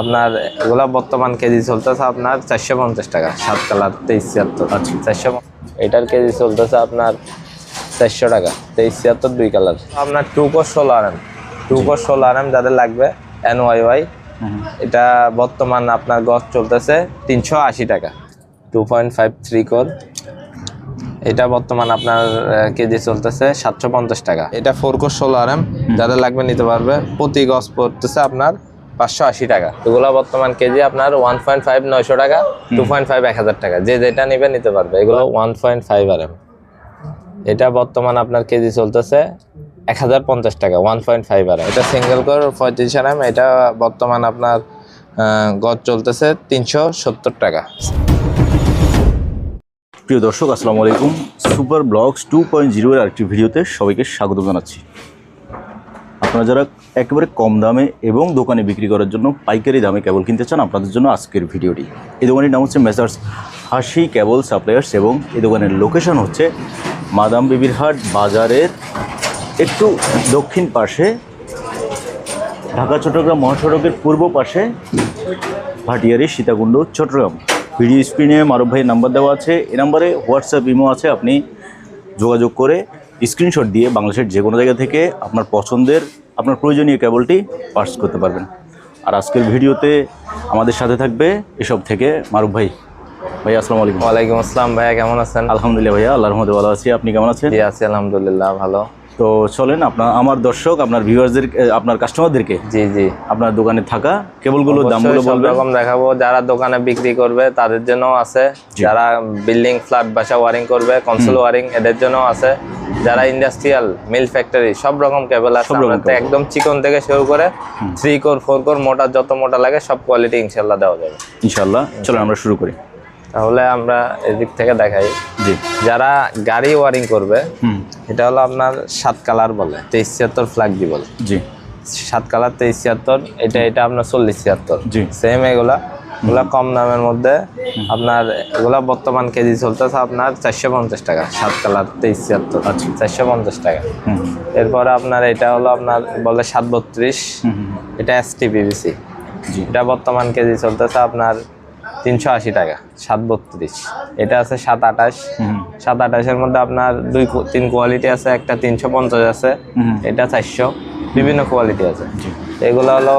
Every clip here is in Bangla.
আপনার এগুলা বর্তমান কেজি চলতেছে আপনার চারশো পঞ্চাশ টাকা সাত কালার তেইশ ছিয়াত্তর। আচ্ছা। চারশো এটার কেজি চলতেছে আপনার চারশো টাকা তেইশ ছিয়াত্তর দুই কালার। আপনার টু কোর ষোলো আর এম টু কোর ষোলো আর এম যাদের লাগবে এন ওয়াই ওয়াই এটা বর্তমান আপনার গছ চলতেছে তিনশো আশি টাকা। Two point five three core এটা বর্তমান আপনার কেজি চলতেছে সাতশো পঞ্চাশ টাকা। এটা ফোর কোর ষোলো আর এম যাদের লাগবে নিতে পারবে প্রতি গছ পড়তেছে আপনার পাঁচশো আশি টাকা। এগুলো বর্তমান কেজি আপনার ওয়ান পয়েন্ট ফাইভ নয়শো টাকা টু পয়েন্ট ফাইভ এক হাজার টাকা। যে যেটা নেবে নিতে পারবে। এগুলো one point five R M. এটা বর্তমান আপনার কেজি চলতেছে এক হাজার পঞ্চাশ টাকা ওয়ান পয়েন্ট ফাইভ আর এটা সিঙ্গেল কোর পঁয়ত্রিশ আর এম। এটা বর্তমান আপনার গজ চলতেছে তিনশো সত্তর টাকা। প্রিয় দর্শক আসসালামু আলাইকুম। সুপার ব্লগস টু পয়েন্ট জিরোর আরেকটি ভিডিওতে সবাইকে স্বাগত জানাচ্ছি। আপনারা যারা একেবারে কম দামে এবং দোকানে বিক্রি করার জন্য পাইকারি দামে কেবল কিনতে চান আপনাদের জন্য আজকের ভিডিওটি। এই দোকানের নাম হচ্ছে মেসার্স হাসি কেবল সাপ্লায়ার্স এবং এই দোকানের লোকেশন হচ্ছে মাদাম বিবির হাট বাজারের একটু দক্ষিণ পাশে, ঢাকা, চট্টগ্রাম মহাসড়কের পূর্ব পাশে, ভাটিয়ারি, সীতাকুণ্ড, চট্টগ্রাম। ভিডিও স্ক্রিনে মারুফ ভাইয়ের নাম্বার দেওয়া আছে। এ নাম্বারে হোয়াটসঅ্যাপ, ইমো আছে। আপনি যোগাযোগ করে স্ক্রিনশট দিয়ে বাংলাদেশের যে কোনো জায়গা থেকে আপনার পছন্দের আপনার প্রয়োজনীয় কেবলটি পার্স করতে পারবেন। আর আজকের ভিডিওতে আমাদের সাথে থাকবে এসব থেকে মারুফ ভাই। ভাই আসসালামু আলাইকুম। ওয়ালাইকুম আসসালাম ভাইয়া কেমন আছেন? আলহামদুলিল্লাহ ভাইয়া আল্লাহর রহমতে ভালো আছি। আপনি কেমন আছেন? জি আছি আলহামদুলিল্লাহ ভালো। তো চলেন আপনার আমার দর্শক আপনার ভিউয়ার্সদের আপনার কাস্টমারদেরকে জি জি। আপনার দোকানে থাকা কেবলগুলোর দামগুলো বলবেন। রকম দেখাবো। যারা দোকানে বিক্রি করবে তাদের জন্য আছে। যারা বিল্ডিং ফ্ল্যাট বাসা ওয়ারিং করবে কনসোল ওয়ারিং এদের জন্য আছে। যারা ইন্ডাস্ট্রিয়াল মিল ফ্যাক্টরি সব রকম কেবল আছে। একদম চিকন থেকে শুরু করে থ্রি কোর ফোর কোর মোটা যত মোটা লাগে সব কোয়ালিটি ইনশাল্লাহ দেওয়া যাবে। ইনশাল্লাহ চলেন আমরা শুরু করি। তাহলে আমরা এদিক থেকে দেখাই। জি। যারা গাড়ি ওয়ারিং করবে এটা হলো আপনার সাত কালার বলে তেইশ ছিয়াত্তর ফ্ল্যাগ দি বলে। জি। সাত কালার তেইশ ছিয়াত্তর এটা এটা আপনার চল্লিশ ছিয়াত্তর। জি। সেম এগুলা। এগুলা কম দামের মধ্যে আপনার এগুলা বর্তমান কেজি চলতেছে আপনার চারশো পঞ্চাশ টাকা সাত কালার তেইশ ছিয়াত্তর আচ্ছা। চারশো পঞ্চাশ টাকা। এরপরে আপনার এটা হলো আপনার বলে সাত বত্রিশ এটা এস টি পিবিসি এটা বর্তমান কেজি চলতেছে আপনার তিনশো আশি টাকা সাত বত্রিশ। এটা আছে সাত আঠাশ। সাত আঠাশের মধ্যে আপনার দুই তিন কোয়ালিটি আছে একটা তিনশো পঞ্চাশ আছে এটা চারশো। বিভিন্ন কোয়ালিটি আছে। এগুলো হলো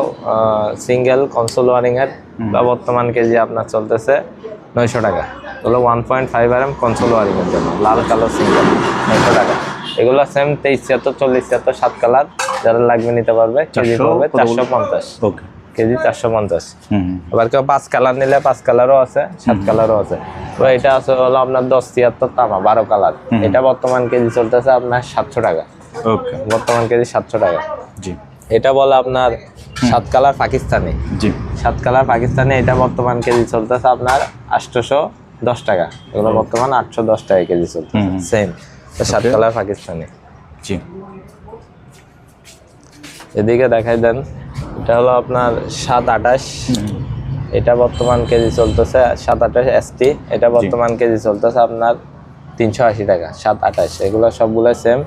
সিঙ্গেল কনসোল ওয়ারিং এর বা বর্তমান কেজি আপনার চলতেছে নয়শো টাকা। এগুলো one point five R M conceal wiring এর জন্য লাল কালো সিঙ্গেল নয়শো টাকা। এগুলো সেম তেইশ ছিয়াত্তর চল্লিশ ছিয়াত্তর সাত কালার যারা লাগবে নিতে পারবে কেজি পড়বে চারশো পঞ্চাশ। কেজি চারশো পঞ্চাশ। আবার কেউ পাঁচ কালার নিলে পাঁচ কালারও আছে সাত কালারও আছে। তো এটা আছে হলো আপনার দশ তিয়াত্তর তামা বারো কালার এটা বর্তমান কেজি চলতেছে আপনার সাতশো টাকা। ওকে বর্তমান কেজি সাতশো টাকা। জি। এটা বলে আপনার সাত কালার পাকিস্তানি। জি। সাত কালার পাকিস্তানি এটা বর্তমান কেজি চলতেছে আপনার আটশোশো দশ টাকা। এগুলো বর্তমান আটশো দশ টাকা কেজি চলতেছে। সেম সাত. কালার পাকিস্তানি। জি। এদিকে দেখাই দেন এটা হলো আপনার সাত আঠাশ। এটা বর্তমান কেজি চলতেছে সাত আঠাশ এসটি এটা বর্তমান কেজি চলতেছে আপনার তিনশো আশি টাকা সাত আঠাশ। এগুলো সবগুলো সেম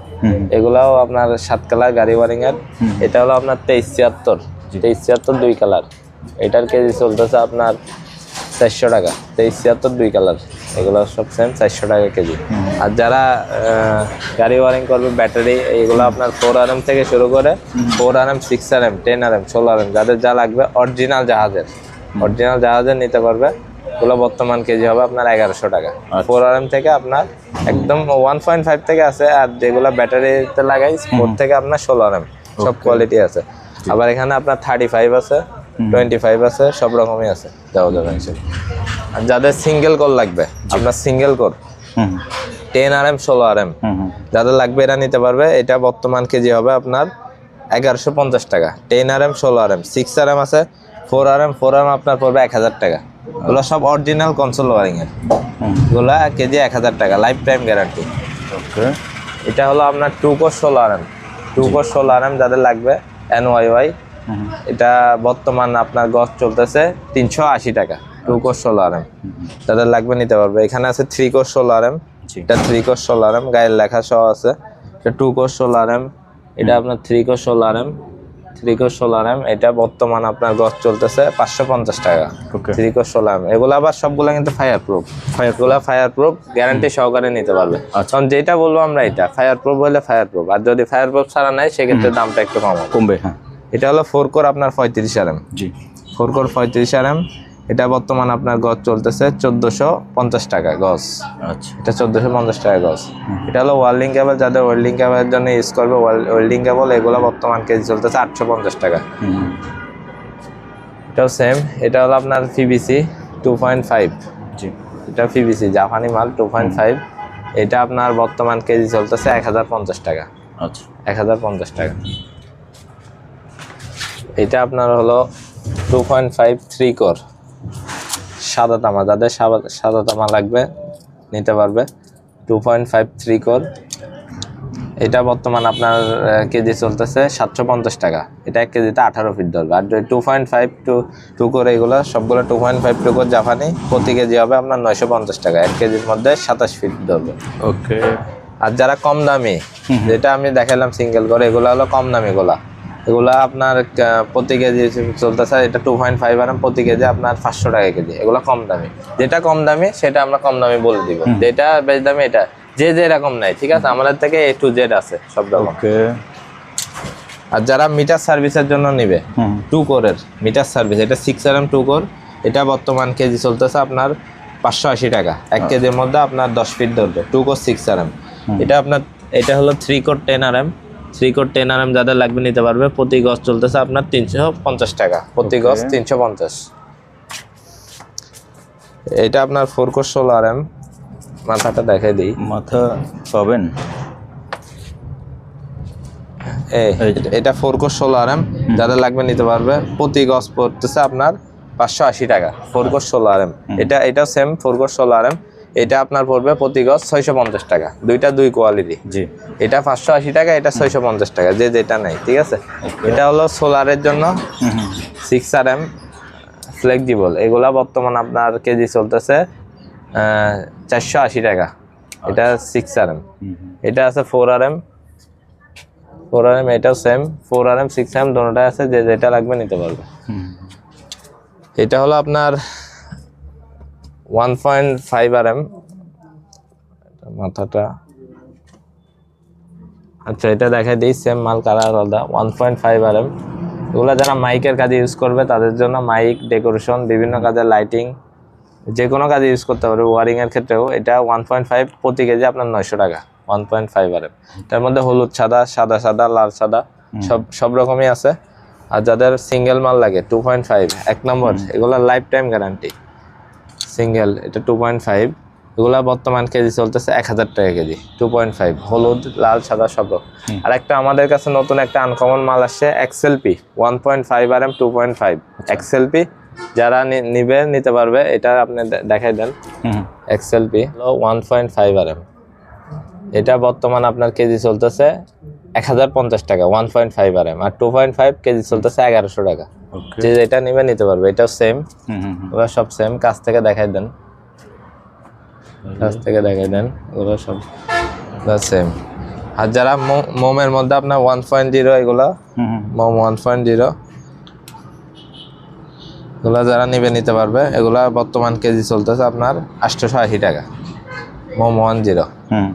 এগুলাও আপনার সাত কালার গাড়ি ওয়ারিং এর। এটা হলো আপনার তেইশ ছিয়াত্তর। তেইশ ছিয়াত্তর দুই কালার। এটার কেজি চলতেছে আপনার চারশো টাকা। তেইশ ছিয়াত্তর দুই কালার। এগুলো সব সেম চারশো টাকা কেজি। আর যারা গাড়ি ওয়ারিং করবে ব্যাটারি এগুলো আপনার ফোর আর এম থেকে শুরু করে four R M six R M ten R M ষোলো আর এম যাদের যা লাগবে অরিজিনাল জাহাজের। অরিজিনাল জাহাজের নিতে পারবে। এগুলো বর্তমান কেজি হবে আপনার এগারোশো টাকা। ফোর আর এম থেকে আপনার একদম ওয়ান পয়েন্ট ফাইভ থেকে আছে আর যেগুলো ব্যাটারিতে লাগাই ফোর থেকে আপনার ষোলো আর এম সব কোয়ালিটি আছে। আবার এখানে আপনার থার্টি ফাইভ আছে টোয়েন্টি ফাইভ আছে সব রকমই আছে। দেওয়া যাবে আর যাদের সিঙ্গেল কোর লাগবে আপনার single core ten R M ষোলো আর এম যাদের লাগবে এরা নিতে পারবে। এটা বর্তমান কেজি হবে আপনার এগারোশো পঞ্চাশ টাকা। টেন আর এম ষোলো R M six R M আছে four R M four R M আপনার পড়বে এক হাজার টাকা। এগুলো সব অরিজিনাল কনসোল ওয়ারিং এর। হুম। এগুলো কেজি এক হাজার টাকা লাইফ টাইম গ্যারান্টি ওকে। এটা হলো আপনার টু কোর ষোলো আর এম টু কোর ষোলো আর এম যাদের লাগবে এন ওয়াই ওয়াই এটা বর্তমান আপনার গছ চলতেছে তিনশো আশি টাকা টু কোর ষোলো আর এম যাদের লাগবে নিতে পারবে। এখানে আছে থ্রি কোর ষোলো আর এম এটা থ্রি কোর ষোলো আর এম গায়ের লেখা সহ আছে। এটা টু কোর ষোলো আর এম এটা আপনার থ্রি কোর ষোলো আর এম থ্রি সোলার ষোলো এম এটা বর্তমান আপনার গছ চলতেছে পাঁচশো পঞ্চাশ টাকা। থ্রিকো সোলার এম এগুলো আবার সবগুলো কিন্তু ফায়ার প্রুফ ফায়ারগুলা ফায়ার প্রুফ গ্যারান্টি সহকারে নিতে পারবে। আচ্ছা। কারণ যেটা বলব আমরা এটা ফায়ার প্রুফ হলে ফায়ার প্রুফ আর যদি ফায়ার প্রুফ ছাড়া নেয় সেক্ষেত্রে দামটা একটু কম কমবে হ্যাঁ। এটা হলো ফোর কোর আপনার পঁয়ত্রিশ আর এম জি। ফোর কোর পঁয়ত্রিশ আর এম এটা বর্তমান আপনার গজ চলতেছে চোদ্দোশো পঞ্চাশ টাকা গজ আচ্ছা। এটা চোদ্দোশো পঞ্চাশ টাকা গজ এটা হলো ওয়েল্ডিং কেবল যাদের ওয়েল্ডিং কেবলের জন্য ইউজ করবে ওয়েল্ডিং কেবল এগুলো বর্তমান কেজি চলতেছে আটশো পঞ্চাশ টাকা। এটাও সেম এটা হলো আপনার পিভিসি টু পয়েন্ট ফাইভ জি। এটা পিভিসি জাপানি মাল টু পয়েন্ট ফাইভ এটা আপনার বর্তমান কেজি চলতেছে এক হাজার পঞ্চাশ টাকা। আচ্ছা। এক হাজার পঞ্চাশ টাকা। এটা আপনার হলো two point five three core সাদা তামা যাদের সাদা তামা লাগবে নিতে পারবে। Two point five three core এটা বর্তমান আপনার কেজি চলতেছে সাতশো পঞ্চাশ টাকা। এটা এক কেজিতে আঠারো ফিট ধরবে। আর two point five two two core এগুলো সবগুলো two point five two core জাপানি প্রতি কেজি হবে আপনার নয়শো পঞ্চাশ টাকা। এক কেজির মধ্যে সাতাশ ফিট ধরবে। ওকে আর যারা কম দামি যেটা আমি দেখালাম সিঙ্গেল করে এগুলো হলো কম দামি গোলা। এগুলা আপনার প্রতি কেজি চলতেছে এটা টু পয়েন্ট ফাইভ আর প্রতি কেজি আপনার পাঁচশো টাকা কেজি। এগুলো কম দামি। যেটা কম দামি সেটা আমরা কম দামি বলে দিব। যেটা বেশ দামি এটা যে যে রকম নাই ঠিক আছে? আমাদের থেকে এ টু জেড আছে সব রকম। আর যারা মিটার সার্ভিসের জন্য নিবে টু কোরের মিটার সার্ভিস এটা six R M two core এটা বর্তমান কেজি চলতেছে আপনার পাঁচশো আশি টাকা। এক কেজির মধ্যে আপনার দশ ফিট ধরবে two core six R M এটা আপনার এটা হলো three core ten R M three core ten R M যাদের লাগবে নিতে পারবে প্রতি গজ চলতেছে আপনার তিনশো পঞ্চাশ টাকা। প্রতি গজ তিনশো পঞ্চাশ। এটা আপনার ফোর কোর ষোলো আর এম। মাথাটা দেখাই দিই। মাথা পাবেন। এটা ফোর কোর ষোলো আর এম যাদের লাগবে নিতে পারবে প্রতি গজ পড়তেছে আপনার পাঁচশো আশি টাকা ফোর কোর ষোলো আর এম। এটা এটাও সেম ফোর কোর ষোলো আর এম। এটা আপনার পড়বে প্রতি গজ ছয়শো পঞ্চাশ টাকা। দুইটা দুই কোয়ালিটি জি। এটা পাঁচশো আশি টাকা এটা ছয়শো পঞ্চাশ টাকা যে যেটা নেই ঠিক আছে? এটা হলো সোলারের জন্য সিক্স আর এম ফ্লেক্সিবল এগুলা বর্তমান আপনার কেজি চলতেছে চারশো আশি টাকা। এটা সিক্স আর এম। এটা আছে four R M four R M এটাও same four R M six R M দোনোটাই আছে যে যেটা লাগবে নিতে পারবে। এটা হলো আপনার one point five R M মাথাটা। আচ্ছা এটা দেখাই দিই সেম মাল কালার আলাদা one point five R M এগুলো যারা মাইকের কাজে ইউজ করবে তাদের জন্য মাইক ডেকোরেশন বিভিন্ন কাজে লাইটিং যে কোনো কাজে ইউজ করতে পারবে ওয়ারিংয়ের ক্ষেত্রেও। এটা ওয়ান পয়েন্ট ফাইভ প্রতি কেজি আপনার নয়শো টাকা one point five R M তার মধ্যে হলুদ সাদা সাদা সাদা লাল সাদা সব সব রকমই আছে। আর যাদের সিঙ্গেল মাল লাগে টু পয়েন্ট ফাইভ এক নম্বর এগুলো লাইফ টাইম গ্যারান্টি সিঙ্গেল এটা টু পয়েন্ট ফাইভ এগুলা বর্তমান কেজি চলতেছে এক হাজার টাকা কেজি টু পয়েন্ট ফাইভ হলুদ লাল সাদা সব আর একটা আমাদের কাছে নতুন একটা আনকমন মাল আসছে XLP one point five R M two point five XLP যারা নিবে নিতে পারবে এটা আপনি দেখাই দেন। XLP one point five R M এটা বর্তমান আপনার কেজি চলতেছে এক হাজার পঞ্চাশ টাকা one point five R M আর টু পয়েন্ট ফাইভ কেজি চলতেছে এগারোশো টাকা। যে যেটা নিবে নিতে পারবে এটাও সেম হুম হুম হুম। ওগুলো সব সেম কাছ থেকে দেখাই দেন। কাছ থেকে দেখাই দেন ওগুলো সব দা সেম আর যারা মোমের মধ্যে আপনার ওয়ান পয়েন্ট জিরো এগুলো। মোম ওয়ান পয়েন্ট জিরো এগুলো যারা নিবে নিতে পারবে এগুলা বর্তমান কেজি চলতেছে আপনার আটশোশো আশি টাকা মোম ওয়ান জিরো হুম।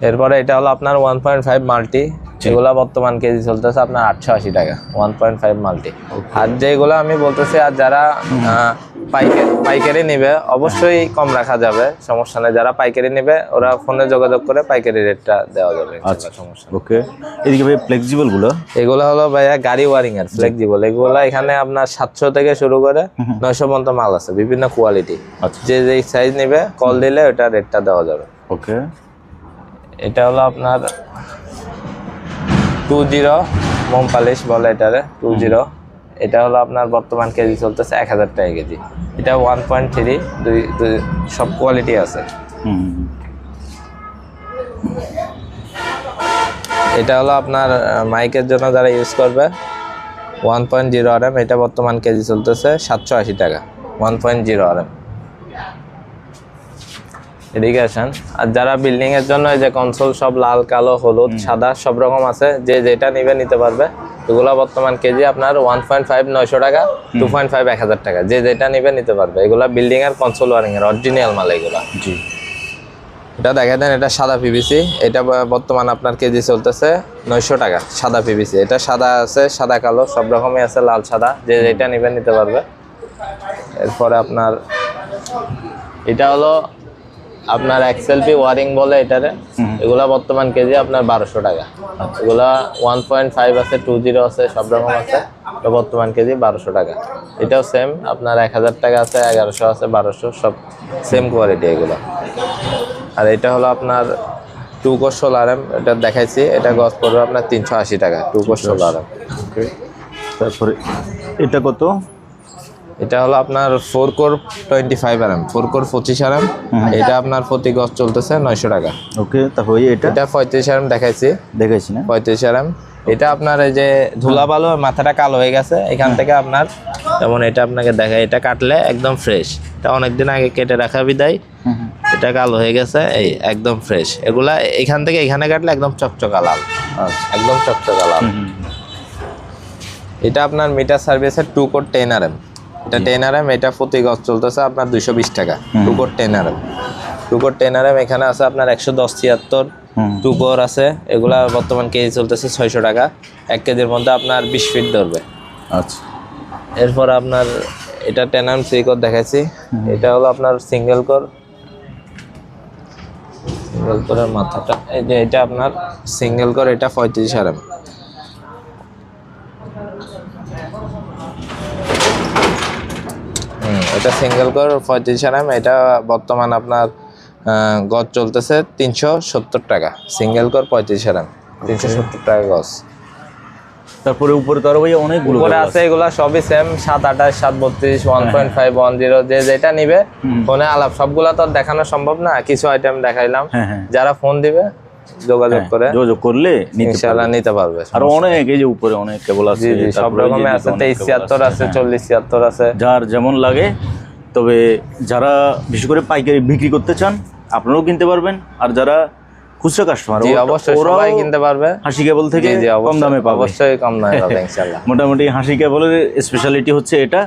এরপরে এটা হলো আপনার ওয়ান পয়েন্ট ফাইভ মাল্টি এগুলা বর্তমান কেজি চলতেছে আপনার আটশো আশি টাকা ওয়ান পয়েন্ট ফাইভ মাল্টি আর যেগুলো আমি বলতেছি আর যারা পাইকারি পাইকারি নিবে অবশ্যই কম রাখা যাবে সমস্যা নেই। যারা পাইকারি নেবে ওরা ফোনে যোগাযোগ করে পাইকারি রেটটা দেওয়া যাবে আচ্ছা। সমস্যা ওকে এদিকে ভাই ফ্লেক্সিবলগুলো? এগুলো হলো ভাইয়া গাড়ি ওয়ারিং এর ফ্লেক্সিবল এগুলো এখানে আপনার সাতশো থেকে শুরু করে নয়শো পর্যন্ত মাল আছে বিভিন্ন কোয়ালিটি আচ্ছা। যে যেই সাইজ নেবে কল দিলে ওটা রেটটা দেওয়া যাবে। ওকে এটা হলো আপনার টু জিরো মোম পালিশ বলে এটারে টু জিরো। এটা হলো আপনার বর্তমান কেজি চলতেছে এক হাজার টাকা কেজি। এটা ওয়ান পয়েন্ট থ্রি দুই দুই সব কোয়ালিটি আছে। এটা হলো আপনার মাইকের জন্য যারা ইউজ করবে one point zero R M এটা বর্তমান কেজি চলতেছে সাতশো আশি টাকা one point zero R M এদিকে আসেন আর যারা বিল্ডিং এর জন্য এই যে কনসোল সব লাল কালো হলুদ সাদা সব রকম আছে যে যেটা নিবে নিতে পারবে। এগুলো বর্তমান কেজি আপনার ওয়ান পয়েন্ট ফাইভ নয়শো টাকা টু পয়েন্ট ফাইভ এক হাজার টাকা। যে যেটা নিবে নিতে পারবে। এগুলা বিল্ডিং এর কনসোল ওয়ারিং এর অরিজিনাল মাল এগুলা। জি। এটা দেখা দেন এটা সাদা পিভিসি এটা বর্তমান আপনার কেজি চলতেছে নয়শো টাকা সাদা পিভিসি এটা সাদা আছে সাদা কালো সব রকমই আছে লাল সাদা। যে যেটা নেবেন নিতে পারবে। এরপরে আপনার এটা হলো আপনার এক্সএলপি ওয়ারিং বলে এটারে এগুলা বর্তমান কেজি আপনার বারোশো টাকা। এগুলা ওয়ান পয়েন্ট ফাইভ আছে টু জিরো আছে সব রকম আছে। তো বর্তমান কেজি বারোশো টাকা। এটাও সেম আপনার এক হাজার টাকা আছে এগারোশো আছে বারোশো সব সেম কোয়ালিটি এগুলো। আর এটা হলো আপনার টু কোর সোলার এম এটা দেখাইছি এটা গজ পড়বে আপনার তিনশো আশি টাকা টু কোর সোলার এম তারপরে এটা কত? এটা হলো আপনার four core twenty five R M four core পঁচিশ আর এম এটা আপনার প্রতি গজ চলতেছে নয়শো টাকা। ওকে তারপরে এটা? এটা পঁয়ত্রিশ আর এম দেখাইছি। দেখাইছি না? পঁয়ত্রিশ আর এম এটা আপনার এই যে ধুলা বালু মাথাটা কালো হয়ে গেছে এখান থেকে আপনার যেমন এটা আপনাকে দেখায় এটা কাটলে একদম ফ্রেশ এটা অনেকদিন আগে কেটে রাখা বিদায়। এটা কালো হয়ে গেছে এই একদম ফ্রেশ এগুলা এখান থেকে এখানে কাটলে একদম চকচকা লাল। আচ্ছা। একদম চকচকা লাল। এটা আপনার মিটার সার্ভিসের two core ten R M এটা টেন আর এম এটা প্রতি গজ চলতেছে আপনার দুইশো বিশ টাকা। Two core ten R M two ten R M এখানে আছে আপনার একশো দশ ছিয়াত্তর হুম। আছে এগুলা বর্তমান কেজি চলতেছে ছয়শো টাকা। এক কেজির মধ্যে আপনার বিশ ফিট ধরবে। আচ্ছা। এরপর আপনার এটা টেন এম থ্রি কোর দেখাইছি। এটা হলো আপনার সিঙ্গেল কোর সিঙ্গেল কোরের মাথাটা এই যে এটা আপনার সিঙ্গেল কোর এটা পঁয়ত্রিশ আর এম এটা সিঙ্গেল কোর পঁয়ত্রিশ এম এটা বর্তমান আপনার গজ চলতেছে তিনশো সত্তর টাকা। সিঙ্গেল কোর পঁয়ত্রিশ এম তিনশো সত্তর টাকা গজ। তারপরে উপরে তো আরও ভাই অনেকগুলো উপরে আছে এগুলা সবই সেম সাত আঠাশ সাত বত্রিশ one point five one zero যে যেটা নিবে ফোনে আলাপ। সবগুলা তো আর দেখানো সম্ভব না কিছু আইটেম দেখাইলাম। হ্যাঁ হ্যাঁ। যারা ফোন দিবে যোগাযোগ করে যোগাযোগ করলে নিতে ইনশাল্লাহ নিতে পারবে আর অনেক এই যে উপরে অনেক কেবল আছে সব রকমের আছে তেইশ ছিয়াত্তর আছে হ্যাঁ। চল্লিশ ছিয়াত্তর আছে। যার যেমন লাগে তবে যারা বিশেষ করে পাইকারি বিক্রি করতে চান আপনারাও কিনতে পারবেন। আর যারা খুচরা কাস্টমার অবশ্যই সবাই কিনতে পারবে। হাসি কেবল থেকে কম দামে পাবে। অবশ্যই কম দামে পাবে ইনশাল্লাহ মোটামুটি হাসি কেবলের স্পেশালিটি হচ্ছে এটা।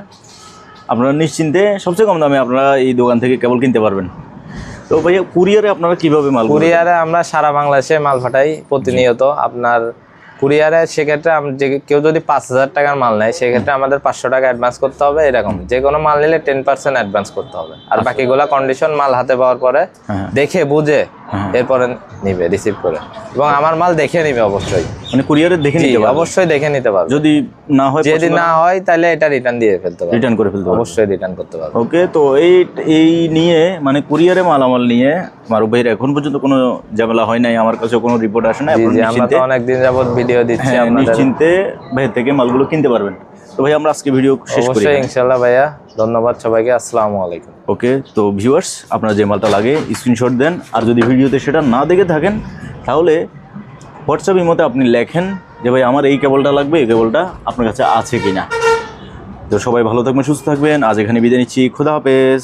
আপনারা নিশ্চিন্তে সবচেয়ে কম দামে আপনারা এই দোকান থেকে কেবল কিনতে পারবেন। তো ভাইয়া কুরিয়ারে আপনারা কীভাবে মাল কুরিয়ারে আমরা সারা বাংলাদেশে মাল পাঠাই প্রতিনিয়ত। আপনার কুরিয়ারে সেক্ষেত্রে যে কেউ যদি পাঁচ হাজার টাকার মাল নেয় সেক্ষেত্রে আমাদের পাঁচশো টাকা অ্যাডভান্স করতে হবে এরকম। যে কোনো মাল নিলে টেন পার্সেন্ট অ্যাডভান্স করতে হবে। আর বাকিগুলা কন্ডিশন মাল হাতে পাওয়ার পরে হ্যাঁ। দেখে বুঝে। এরপরে নিবে রিসিভ করে। এবং আমার মাল দেখে নিবে অবশ্যই। মানে কুরিয়ারে দেখে নিতে পারবেন অবশ্যই দেখে নিতে পারবে। যদি না হয় যদি না হয় তাহলে এটা রিটার্ন দিয়ে ফেলতে পারবে। রিটার্ন করে ফেলতে অবশ্যই রিটার্ন করতে পারবে। ওকে তো এই এই নিয়ে মানে কুরিয়ারে মালামাল নিয়ে আমার ভাইয়ের এখন পর্যন্ত কোনো ঝামেলা হয় নাই আমার কাছে কোনো রিপোর্ট আসে না আমরা তো অনেকদিন যাবত ভিডিও দিচ্ছি হ্যাঁ আপনাদের। নিশ্চিন্তে ভাইয়ের থেকে মালগুলো কিনতে পারবেন। তো ভাই আমরা আজকে ভিডিও শেষ করি অবশ্যই ইনশাল্লাহ ভাইয়া। ধন্যবাদ সবাইকে, আসসালামু আলাইকুম। ওকে, তো ভিউয়ার্স আপনার যে মালটা লাগে স্ক্রিনশট দেন, আর যদি ভিডিওতে সেটা না দেখে থাকেন, তাহলে হোয়াটসঅ্যাপের ইমোতে আপনি লেখেন যে ভাই আমার এই কেবলটা লাগবে, এই কেবলটা আপনার কাছে আছে কি না তো সবাই ভালো থাকবেন, সুস্থ থাকবেন। আজ এখানে বিদায় নিচ্ছি, খুদা হাফেজ।